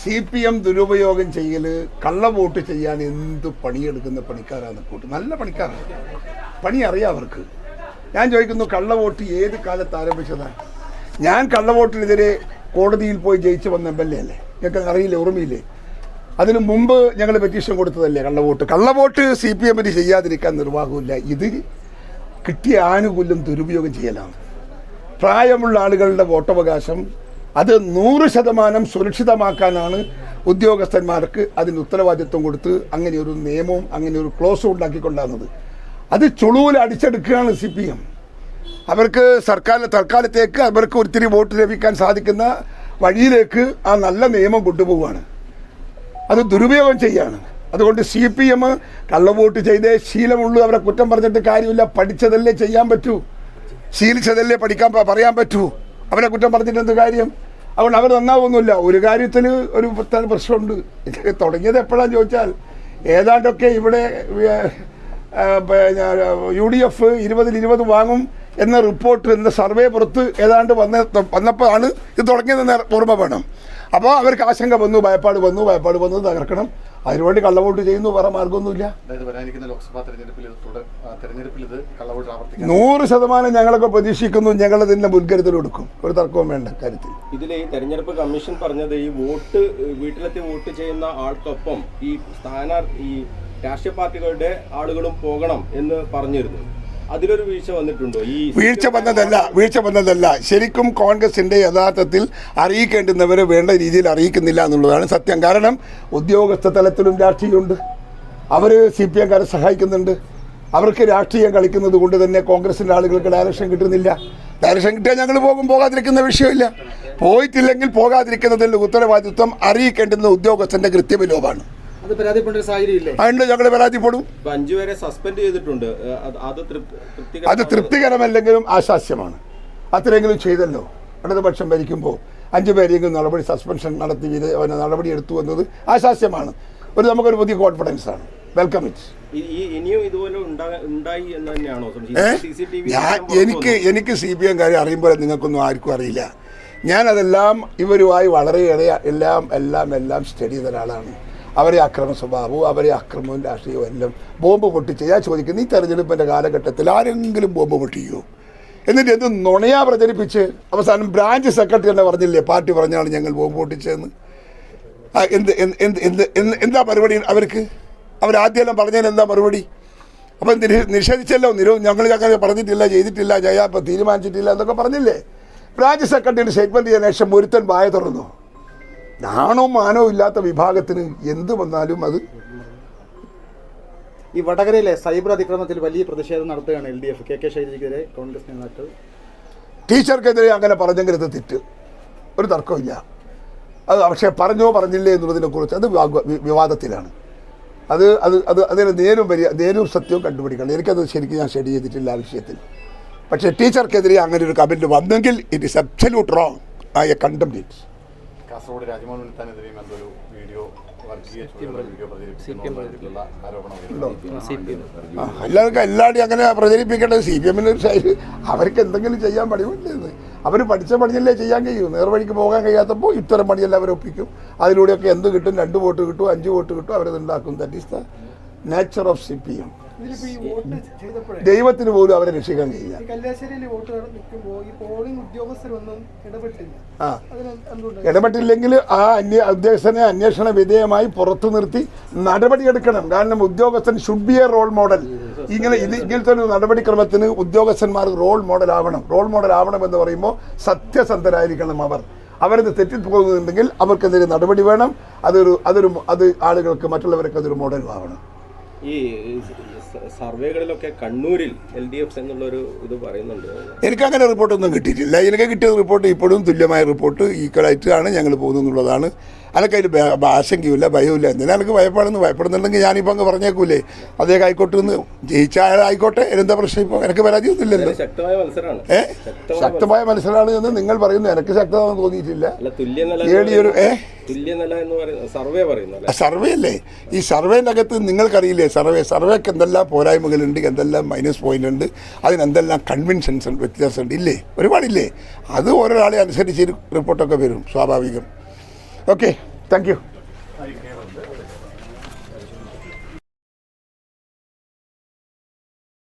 C P M ദുരുപയോഗം ചെയ്യൽ കള്ളവോട്ട് ചെയ്യാൻ എന്ത് പണിയെടുക്കുന്ന പണിക്കാരാണ് കൂട്ട്. നല്ല പണിക്കാരാണ്. പണി അറിയാം അവർക്ക്. ഞാൻ ചോദിക്കുന്നു കള്ളവോട്ട് ഏത് കാലത്ത് ആരംഭിച്ചതാണ് ഞാൻ കള്ളവോട്ടിനെതിരെ കോടതിയിൽ പോയി ജയിച്ചു വന്ന എം എൽ എ അല്ലേ? ഞങ്ങൾക്ക് അറിയില്ല ഓർമ്മയില്ലേ? അതിനു മുമ്പ് ഞങ്ങൾ പെറ്റീഷൻ കൊടുത്തതല്ലേ കള്ളവോട്ട്? കള്ളവോട്ട് സി പി എമ്മിന് ചെയ്യാതിരിക്കാൻ നിർവാഹമില്ല ഇത് കിട്ടിയ ആനുകൂല്യം ദുരുപയോഗം ചെയ്യലാണ്. പ്രായമുള്ള ആളുകളുടെ വോട്ടവകാശം അത് നൂറ് ശതമാനം സുരക്ഷിതമാക്കാനാണ് ഉദ്യോഗസ്ഥന്മാർക്ക് അതിന് ഉത്തരവാദിത്വം കൊടുത്ത് അങ്ങനെ ഒരു നിയമവും അങ്ങനെ ഒരു ക്ലോസും ഉണ്ടാക്കിക്കൊണ്ടാകുന്നത്. അത് ചുളുവിൽ അടിച്ചെടുക്കുകയാണ് സി പി എം അവർക്ക് സർക്കാർ തൽക്കാലത്തേക്ക് അവർക്ക് ഒത്തിരി വോട്ട് ലഭിക്കാൻ സാധിക്കുന്ന വഴിയിലേക്ക് ആ നല്ല നിയമം കൊണ്ടുപോവുകയാണ്. അത് ദുരുപയോഗം ചെയ്യാണ് അതുകൊണ്ട് സി പി എം കള്ളവോട്ട് ചെയ്തേ ശീലമുള്ളൂ അവരെ കുറ്റം പറഞ്ഞിട്ട് കാര്യമില്ല പഠിച്ചതല്ലേ ചെയ്യാൻ പറ്റൂ? ശീലിച്ചതല്ലേ പഠിക്കാൻ പറയാൻ പറ്റൂ? അവരെ കുറ്റം പറഞ്ഞിട്ട് എന്ത് കാര്യം? അതുകൊണ്ട് അവർ നന്നാവൊന്നുമില്ല. ഒരു കാര്യത്തിൽ ഒരു പ്രശ്നമുണ്ട്. തുടങ്ങിയത് എപ്പോഴാന്ന് ചോദിച്ചാൽ ഏതാണ്ടൊക്കെ ഇവിടെ യു ഡി എഫ് ഇരുപതിൽ ഇരുപത് വാങ്ങും എന്ന റിപ്പോർട്ട് എന്ന സർവേ പുറത്ത് ഏതാണ്ട് വന്ന വന്നപ്പോഴാണ് ഇത് തുടങ്ങിയതെന്ന് ഓർമ്മ വേണം. അപ്പോൾ അവർക്ക് ആശങ്ക വന്നു ഭയപ്പാട് വന്നു ഭയപ്പാട് വന്നു തകർക്കണം. അതിനുവേണ്ടി കള്ളവോട്ട് ചെയ്യുന്നു വേറെ മാർഗമൊന്നുമില്ല. നൂറ് ശതമാനം ഞങ്ങളൊക്കെ പ്രതീക്ഷിക്കുന്നു ഞങ്ങൾ ഇതിന്റെ മുൻകരുതൽ കൊടുക്കും ഒരു തർക്കവും വേണ്ട കാര്യത്തിൽ. ഇതിലെ ഈ തെരഞ്ഞെടുപ്പ് കമ്മീഷൻ പറഞ്ഞത് ഈ വോട്ട് വീട്ടിലെത്തി വോട്ട് ചെയ്യുന്ന ആൾക്കൊപ്പം ഈ സ്ഥാനാർത്ഥി ഈ രാഷ്ട്രീയ പാർട്ടികളുടെ ആളുകളും പോകണം എന്ന് പറഞ്ഞിരുന്നു. അതിലൊരു വീഴ്ച വന്നിട്ടുണ്ടോ? ഈ വീഴ്ച വന്നതല്ല വീഴ്ച വന്നതല്ല. ശരിക്കും കോൺഗ്രസിന്റെ യഥാർത്ഥത്തിൽ അറിയിക്കേണ്ടുന്നവരെ വേണ്ട രീതിയിൽ അറിയിക്കുന്നില്ല എന്നുള്ളതാണ് സത്യം. കാരണം ഉദ്യോഗസ്ഥ തലത്തിലും രാഷ്ട്രീയമുണ്ട്. അവർ സി പി എംകാരെ സഹായിക്കുന്നുണ്ട്. അവർക്ക് രാഷ്ട്രീയം കളിക്കുന്നത് കൊണ്ട് തന്നെ കോൺഗ്രസിന്റെ ആളുകൾക്ക് ഡയറക്ഷൻ കിട്ടുന്നില്ല. ഡയറക്ഷൻ കിട്ടിയാൽ ഞങ്ങൾ പോകും പോകാതിരിക്കുന്ന വിഷയമില്ല. പോയിട്ടില്ലെങ്കിൽ പോകാതിരിക്കുന്നതിന്റെ ഉത്തരവാദിത്വം അറിയിക്കേണ്ടുന്ന ഉദ്യോഗസ്ഥന്റെ കൃത്യവിലോപാണ്. അതുകൊണ്ട് ഞങ്ങൾ പരാതിപ്പെടും. അഞ്ചു പേരെ സസ്പെൻഡ് ചെയ്തിട്ടുണ്ട്. അത് തൃപ്തികരമല്ലെങ്കിലും ആശാസ്യമാണ്. അത്രയെങ്കിലും ചെയ്തല്ലോ. ഇടതുപക്ഷം ഭരിക്കുമ്പോൾ അഞ്ചു പേരെങ്കിലും നടപടി സസ്പെൻഷൻ നടത്തി അവനെ നടപടി എടുത്തു എന്നത് ആശാസ്യമാണ്. ഒരു നമുക്കൊരു പുതിയ കോൺഫിഡൻസ് ആണ്. വെൽക്കം ഇറ്റ് എനിക്ക് എനിക്ക് സി പി എം കാര്യം അറിയുമ്പോൾ നിങ്ങൾക്കൊന്നും ആർക്കും അറിയില്ല. ഞാനതെല്ലാം ഇവരുമായി വളരെ ഇടയ എല്ലാം എല്ലാം എല്ലാം സ്റ്റഡി ചെയ്ത ഒരാളാണ്. അവരെ അക്രമ സ്വഭാവവും അവരെ അക്രമവും രാഷ്ട്രീയവും എല്ലാം ബോംബ് പൊട്ടിച്ച് ഞാൻ ചോദിക്കുന്നു ഈ തെരഞ്ഞെടുപ്പിന്റെ കാലഘട്ടത്തിൽ ആരെങ്കിലും ബോംബ് പൊട്ടിക്കുമോ എന്നിട്ട് എന്ത് നുണയാ പ്രചരിപ്പിച്ച് അവസാനം ബ്രാഞ്ച് സെക്രട്ടറി തന്നെ പറഞ്ഞില്ലേ പാർട്ടി പറഞ്ഞാണ് ഞങ്ങൾ ബോംബ് പൊട്ടിച്ചതെന്ന്? എന്ത് എന്ത് എന്ത് എന്ത് മറുപടി അവർക്ക്? അവരാദ്യമെല്ലാം പറഞ്ഞതിന് എന്താ മറുപടി? അപ്പം നിഷേധിച്ചല്ലോ? നിരോ ഞങ്ങൾ അങ്ങനെ പറഞ്ഞിട്ടില്ല ചെയ്തിട്ടില്ല ഇപ്പം തീരുമാനിച്ചിട്ടില്ല എന്നൊക്കെ പറഞ്ഞില്ലേ? ബ്രാഞ്ച് സെക്രട്ടറിയുടെ സ്റ്റേറ്റ്മെന്റ് ചെയ്യാൻ ശേഷം ഒരുത്തൻ വായ തുറന്നു? നാണവും മാനോ ഇല്ലാത്ത വിഭാഗത്തിന് എന്ത് വന്നാലും അത് ഈ വടകരയിലെ സൈബർ അതിക്രമത്തിൽ വലിയ പ്രതിഷേധം നടത്തുകയാണ് L D F. K K ശൈലജയ്ക്കെതിരെ Congress നേതാക്കൾ. ടീച്ചർക്കെതിരെ അങ്ങനെ പറഞ്ഞെങ്കിൽ അത് തെറ്റ്. ഒരു തർക്കമില്ല അത് പക്ഷേ പറഞ്ഞോ പറഞ്ഞില്ലേ എന്നുള്ളതിനെക്കുറിച്ച് അത് വിവാദത്തിലാണ്. അത് അത് അത് അതിന് നേരും വരിക നേരും സത്യവും കണ്ടുപിടിക്കണം. എനിക്കത് ശരിക്കും ഞാൻ സ്റ്റഡി ചെയ്തിട്ടില്ല ആ വിഷയത്തിൽ. പക്ഷേ ടീച്ചർക്കെതിരെ അങ്ങനെ ഒരു കമന്റ് വന്നെങ്കിൽ it is absolute wrong I a contemplate it Kasaragod Rajmohan ഉണ്ണിത്താനെതിരെയും എന്തൊരു വീഡിയോ എല്ലാവർക്കും എല്ലാവരും അങ്ങനെ പ്രചരിപ്പിക്കേണ്ടത് സി പി എമ്മിന്റെ ഒരു സൈഡ് അവർക്ക് എന്തെങ്കിലും ചെയ്യാൻ പണിവില്ലേന്ന് അവർ പഠിച്ച പണിയല്ലേ ചെയ്യാൻ കഴിയൂ? നേർവഴിക്ക് പോകാൻ കഴിയാത്തപ്പോൾ ഇത്തരം പണിയെല്ലാം അവർ ഒപ്പിക്കും. അതിലൂടെയൊക്കെ എന്ത് കിട്ടും? രണ്ട് വോട്ട് കിട്ടും അഞ്ച് വോട്ട് കിട്ടും അവരത് ഉണ്ടാക്കും. That is the nature of C P M ദൈവത്തിന് പോലും അവരെ രക്ഷിക്കാൻ കഴിയില്ല. ഇടപെട്ടില്ലെങ്കിൽ ആ അന്യ ഉദ്യോഗസ്ഥനെ അന്വേഷണ വിധേയമായി പുറത്തു നിർത്തി നടപടിയെടുക്കണം കാരണം ഉദ്യോഗസ്ഥൻ should be a role model ഇങ്ങനെ ഇത് ഇങ്ങനത്തെ ഒരു നടപടിക്രമത്തിന് ഉദ്യോഗസ്ഥന്മാർ റോൾ മോഡൽ ആവണം. റോൾ മോഡൽ ആവണം എന്ന് പറയുമ്പോൾ സത്യസന്ധരായിരിക്കണം അവർ. അവരത് തെറ്റിപ്പോകുന്നുണ്ടെങ്കിൽ അവർക്കെതിരെ നടപടി വേണം. അതൊരു അതൊരു അത് ആളുകൾക്ക് മറ്റുള്ളവർക്ക് അതൊരു മോഡലും ആവണം. ഈ സർവേകളിലൊക്കെ കണ്ണൂരിൽ എൽ ഡി എഫ് എന്നുള്ളൊരു ഇത് പറയുന്നുണ്ട്. എനിക്കങ്ങനെ റിപ്പോർട്ടൊന്നും കിട്ടിയിട്ടില്ല. എനിക്ക് കിട്ടിയ റിപ്പോർട്ട് ഇപ്പോഴും തുല്യമായ റിപ്പോർട്ട് ഈക്വലായിട്ടാണ് ഞങ്ങൾ പോകുന്നത് എന്നുള്ളതാണ്. അനക്കതിൽ ആശങ്കയുമില്ല ഭയവുമില്ല. എന്തിനാ എനിക്ക് ഭയപ്പാടെന്ന് ഭയപ്പെടുന്നുണ്ടെങ്കിൽ ഞാനിപ്പോൾ അങ്ങ് പറഞ്ഞേക്കൂലേ. അദ്ദേഹം ആയിക്കോട്ടെ എന്ന് ജയിച്ചായാലായിക്കോട്ടെ എന്താ പ്രശ്നം? ഇപ്പോൾ എനിക്ക് പരാതിയൊന്നുമില്ലല്ലോ. ശക്തമായ മത്സരമാണ് ഏ? ശക്തമായ മനസ്സിലാണ് എന്ന് നിങ്ങൾ പറയുന്നു. എനിക്ക് ശക്തത തോന്നിയിട്ടില്ല. അല്ല തുല്യനില ഏടി ഒരു ഏ? സർവേ അല്ലെ? സർവേ അല്ലേ? ഈ സർവേന്റെ അകത്ത് നിങ്ങൾക്കറിയില്ലേ സർവേ സർവേക്ക് എന്തെല്ലാം പോരായ്മകളുണ്ട് എന്തെല്ലാം മൈനസ് പോയിന്റ് ഉണ്ട് അതിനെന്തെല്ലാം കൺവിൻഷൻസ് ഉണ്ട് വ്യത്യാസമുണ്ട്. ഇല്ലേ? ഒരുപാടില്ലേ? അത് ഓരോരാളെ അനുസരിച്ച് റിപ്പോർട്ടൊക്കെ വരും സ്വാഭാവികം. Okay, thank you.